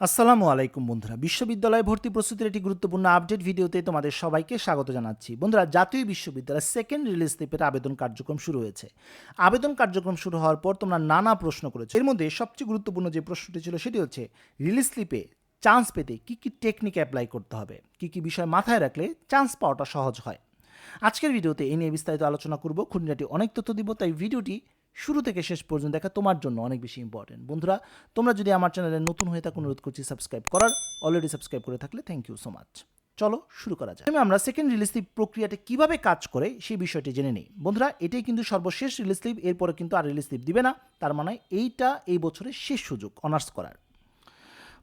আসসালামু আলাইকুম বন্ধুরা। বিশ্ববিদ্যালয় ভর্তি প্রস্তুতির একটি গুরুত্বপূর্ণ আপডেট ভিডিওতে তোমাদের সবাইকে স্বাগত জানাচ্ছি। বন্ধুরা, জাতীয় বিশ্ববিদ্যালয়ের সেকেন্ড রিলিজ স্লিপের আবেদন কার্যক্রম শুরু হয়েছে। আবেদন কার্যক্রম শুরু হওয়ার পর তোমরা নানা প্রশ্ন করেছ। এর মধ্যে সবচেয়ে গুরুত্বপূর্ণ যে প্রশ্নটি ছিল সেটি হচ্ছে রিলিজ স্লিপে চান্স পেতে কী কী টেকনিক অ্যাপ্লাই করতে হবে? কী কী বিষয় মাথায় রাখলে চান্স পাওয়াটা সহজ হয়? আজকের ভিডিওতে এই নিয়ে বিস্তারিত আলোচনা করব। খুঁটিনাটি অনেক তথ্য দিব, তাই ভিডিওটি শুরু থেকে শেষ পর্যন্ত দেখা তোমার জন্য অনেক বেশি ইম্পর্টেন্ট বন্ধুরা, তোমরা যদি আমার চ্যানেলে নতুন হয়ে থাকো, অনুরোধ করছি সাবস্ক্রাইব করার। অলরেডি সাবস্ক্রাইব করে থাকলে থ্যাংক ইউ সো মাচ চলো শুরু করা প্রথমে আমরা সেকেন্ড রিলিজ স্লিপ প্রক্রিয়াটা কীভাবে কাজ করে সেই বিষয়টি জেনে নিই। বন্ধুরা, এটাই কিন্তু সর্বশেষ রিলিজ স্লিপ এরপরে কিন্তু আর রিলিজ স্লিপ দিবে না। তার মানে এইটা এই বছরের শেষ সুযোগ অনার্স করার।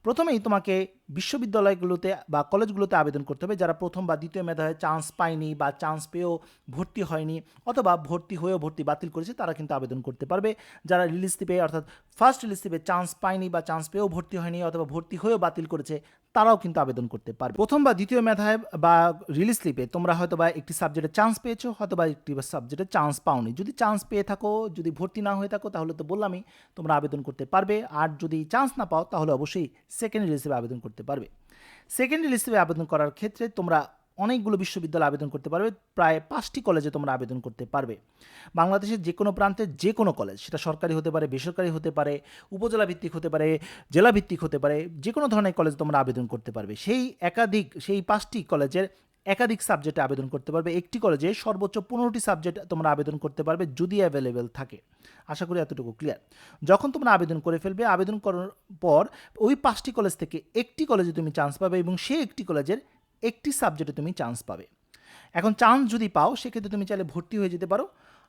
প্রথমেই তোমাকে বিশ্ববিদ্যালয়গুলোতে বা কলেজগুলোতে আবেদন করতে হবে, যারা প্রথম বা দ্বিতীয় মেধায় চান্স পায়নি বা চান্স পেয়েও ভর্তি হয়নি অথবা ভর্তি হয়েও ভর্তি বাতিল করেছে, তারা কিন্তু আবেদন করতে পারবে। যারা রিলিজ পেয়ে, অর্থাৎ ফার্স্ট রিলিজ পেয়ে চান্স পায়নি বা চান্স পেয়েও ভর্তি হয়নি অথবা ভর্তি হয়েও বাতিল করেছে, তারাও কিন্তু আবেদন করতে পারবে। প্রথম বা দ্বিতীয় মেধায় বা রিলিজ স্লিপে তোমরা হয়তো বা একটি সাবজেক্টে চান্স পেয়েছ হয়তো বা একটি সাবজেক্টে চান্স পাওনি। যদি চান্স পেয়ে থাকো, যদি ভর্তি না হয়ে থাকো, তাহলে তো বললামই তোমরা আবেদন করতে পারবে। আর যদি চান্স না পাও, তাহলে অবশ্যই সেকেন্ড রিলিজে আবেদন করতে পারবে। সেকেন্ড হিসেবে আবেদন করার ক্ষেত্রে তোমরা অনেকগুলো বিশ্ববিদ্যালয় আবেদন করতে পারবে, প্রায় পাঁচটি কলেজে তোমরা আবেদন করতে পারবে। বাংলাদেশের যে কোনো প্রান্তে যে কোনো কলেজ সেটা সরকারি হতে পারে, বেসরকারি হতে পারে, উপজেলা ভিত্তিক হতে পারে, জেলা ভিত্তিক হতে পারে যে কোনো ধরনের কলেজ তোমরা আবেদন করতে পারবে। সেই একাধিক, সেই পাঁচটি কলেজের একাধিক সাবজেক্টে আবেদন করতে পারবে। একটি কলেজে সর্বোচ্চ পনেরোটি সাবজেক্ট তোমরা আবেদন করতে পারবে যদি অ্যাভেলেবেল থাকে। আশা করি এতটুকু ক্লিয়ার যখন তোমরা আবেদন করে ফেলবে, আবেদন করার পর ওই পাঁচটি কলেজ থেকে একটি কলেজে তুমি চান্স পাবে এবং সেই একটি কলেজের একটি সাবজেক্টে তুমি চান্স পাবে। এখন চান্স যদি পাও, সেক্ষেত্রে তুমি চাইলে ভর্তি হয়ে যেতে পারো।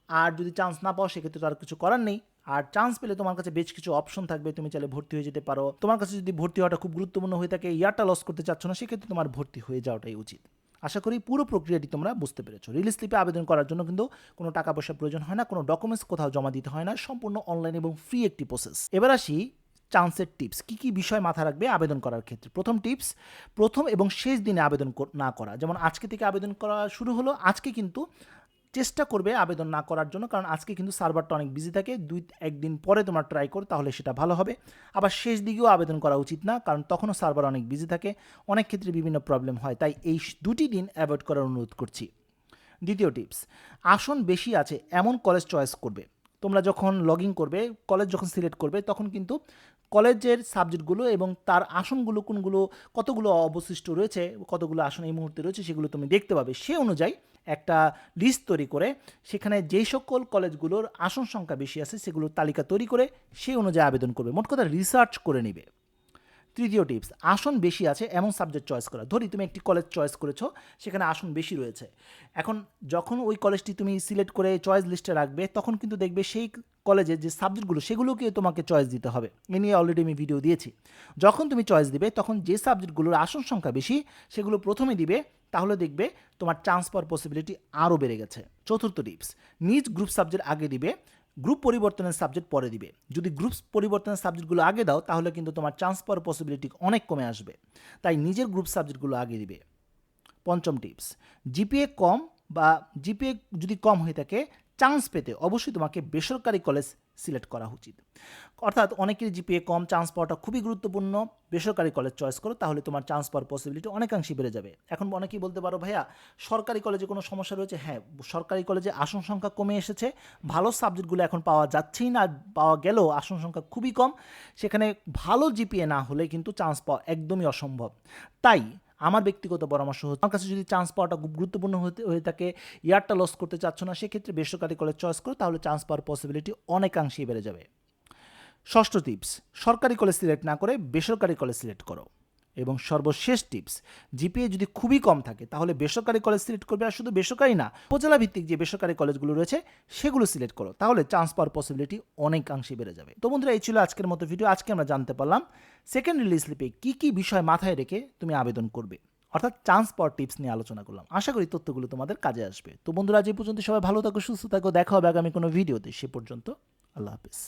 আর যদি চান্স না পাও, সেক্ষেত্রে তো আর কিছু করার নেই। আর চান্স পেলে তোমার কাছে বেশ কিছু অপশন থাকবে, তুমি চাইলে ভর্তি হয়ে যেতে পারো। তোমার কাছে যদি ভর্তি হওয়াটা খুব গুরুত্বপূর্ণ হয়ে থাকে ইয়ারটা লস করতে চাচ্ছ না, সেক্ষেত্রে তোমার ভর্তি হয়ে যাওয়াটাই উচিত। আশা করি পুরো প্রক্রিয়াটি তোমরা বুঝতে পেরেছ। রিলিজ স্লিপে আবেদন করার জন্য কিন্তু কোনো টাকা পয়সার প্রয়োজন হয় না, কোনো ডকুমেন্টস কোথাও জমা দিতে হয় না, সম্পূর্ণ অনলাইন এবং ফ্রি একটি প্রসেস এবার আসি চান্সের টিপস কী কী বিষয় মাথা রাখবে আবেদন করার ক্ষেত্রে? প্রথম টিপস প্রথম এবং শেষ দিনে আবেদন না করা। যেমন আজকে থেকে আবেদন করা শুরু হলো, আজকে কিন্তু চেষ্টা করবে আবেদন না করার জন্য, কারণ আজকে কিন্তু সার্ভারটা অনেক বিজি থাকে। দুই, একদিন পরে তোমার ট্রাই করো, তাহলে সেটা ভালো হবে। আবার শেষ দিকেও আবেদন করা উচিত না, কারণ তখনও সার্ভার অনেক বিজি থাকে। অনেক ক্ষেত্রে বিভিন্ন প্রবলেম হয়, তাই এই দুটি দিন অ্যাভয়েড করার অনুরোধ করছি। দ্বিতীয় টিপস আসন বেশি আছে, এমন কলেজ চয়েস করবে। তোমরা যখন লগ করবে কলেজ যখন সিলেক্ট করবে, তখন কিন্তু কলেজের সাবজেক্টগুলো এবং তার আসনগুলো, কোনগুলো, কতগুলো অবশিষ্ট রয়েছে, কতগুলো আসন এই মুহূর্তে রয়েছে, সেগুলো তুমি দেখতে পাবে। সে অনুযায়ী একটা লিস্ট তৈরি করে, সেখানে যেই সকল কলেজগুলোর আসন সংখ্যা বেশি আছে, সেগুলোর তালিকা তৈরি করে, সেই অনুযায়ী আবেদন করবে। মোট কথা রিসার্চ করে নেবে। তৃতীয় টিপস, আসন বেশি আছে এমন সাবজেক্ট চয়েস করা। ধরি তুমি একটি কলেজ চয়েস করেছ, সেখানে আসন বেশি রয়েছে। এখন যখন ওই কলেজটি তুমি সিলেক্ট করে চয়েস লিস্টে রাখবে, তখন কিন্তু দেখবে সেই কলেজের যে সাবজেক্টগুলো সেগুলোকে তোমাকে চয়েস দিতে হবে। এ নিয়ে অলরেডি আমি ভিডিও দিয়েছি। যখন তুমি চয়েস দিবে, তখন যে সাবজেক্টগুলোর আসন সংখ্যা বেশি, সেগুলো প্রথমে দিবে, তাহলে দেখবে তোমার চান্স পাওয়ার পসিবিলিটি আরও বেড়ে গেছে। চতুর্থ টিপস, নিজ গ্রুপ সাবজেক্ট আগে দিবে গ্রুপ পরিবর্তনের সাবজেক্ট পরে দিবে। যদি গ্রুপ পরিবর্তনের সাবজেক্টগুলো আগে দাও, তাহলে কিন্তু তোমার চান্স পাওয়ার পসিবিলিটি অনেক কমে আসবে। তাই নিজের গ্রুপ সাবজেক্টগুলো আগে দিবে। পঞ্চম টিপস জিপিএ কম বা জিপিএ যদি কম হয়ে থাকে চান্স পেতে অবশ্যই তোমাকে বেসরকারি কলেজ সিলেক্ট করা উচিত। অর্থাৎ অনেকের জিপিএ কম, চান্স পাওয়াটা খুবই গুরুত্বপূর্ণ। বেসরকারি কলেজ চয়েস করো, তাহলে তোমার চান্স পাওয়ার পসিবিলিটি অনেকাংশে বেড়ে যাবে। এখন অনেকেই বলতে পারো, ভাইয়া, সরকারি কলেজে কোনো সমস্যা রয়েছে? হ্যাঁ সরকারি কলেজে আসন সংখ্যা কমে এসেছে। ভালো সাবজেক্টগুলো এখন পাওয়া যাচ্ছেই না, পাওয়া গেলেও আসন সংখ্যা খুবই কম। সেখানে ভালো জিপিএ না হলে কিন্তু চান্স পাওয়া একদমই অসম্ভব। তাই আমার ব্যক্তিগত পরামর্শ হচ্ছে, আমার কাছে যদি চান্স পাওয়াটা খুব গুরুত্বপূর্ণ হতে, হয়ে থাকে, ইয়ারটা লস করতে চাচ্ছ না, সেক্ষেত্রে বেসরকারি কলেজ চয়েস করো, তাহলে চান্স পাওয়ার পসিবিলিটি অনেকাংশেই বেড়ে যাবে। ষষ্ঠ টিপস সরকারি কলেজ সিলেক্ট না করে বেসরকারি কলেজ সিলেক্ট করো। এবং সর্বশেষ টিপস, জিপিএ যদি খুবই কম থাকে, তাহলে বেসরকারি কলেজ সিলেক্ট করবে। আর শুধু বেসরকারি না উপজেলা ভিত্তিক যে বেসরকারি কলেজগুলো রয়েছে, সেগুলো সিলেক্ট করো। তাহলে চান্স পাওয়ার পসিবিলিটি অনেকাংশে বেড়ে যাবে। তো বন্ধুরা, এই ছিল আজকের মতো ভিডিও আজকে আমরা জানতে পারলাম সেকেন্ড রিলিজ স্লিপে কী কী বিষয় মাথায় রেখে তুমি আবেদন করবে? অর্থাৎ চান্স পাওয়ার টিপস নিয়ে আলোচনা করলাম। আশা করি তথ্যগুলো তোমাদের কাজে আসবে। তো বন্ধুরা যে পর্যন্ত সবাই ভালো থাকো, সুস্থ থাকো। দেখা হবে আগামী কোনো ভিডিওতে সে পর্যন্ত আল্লাহ হাফিজ।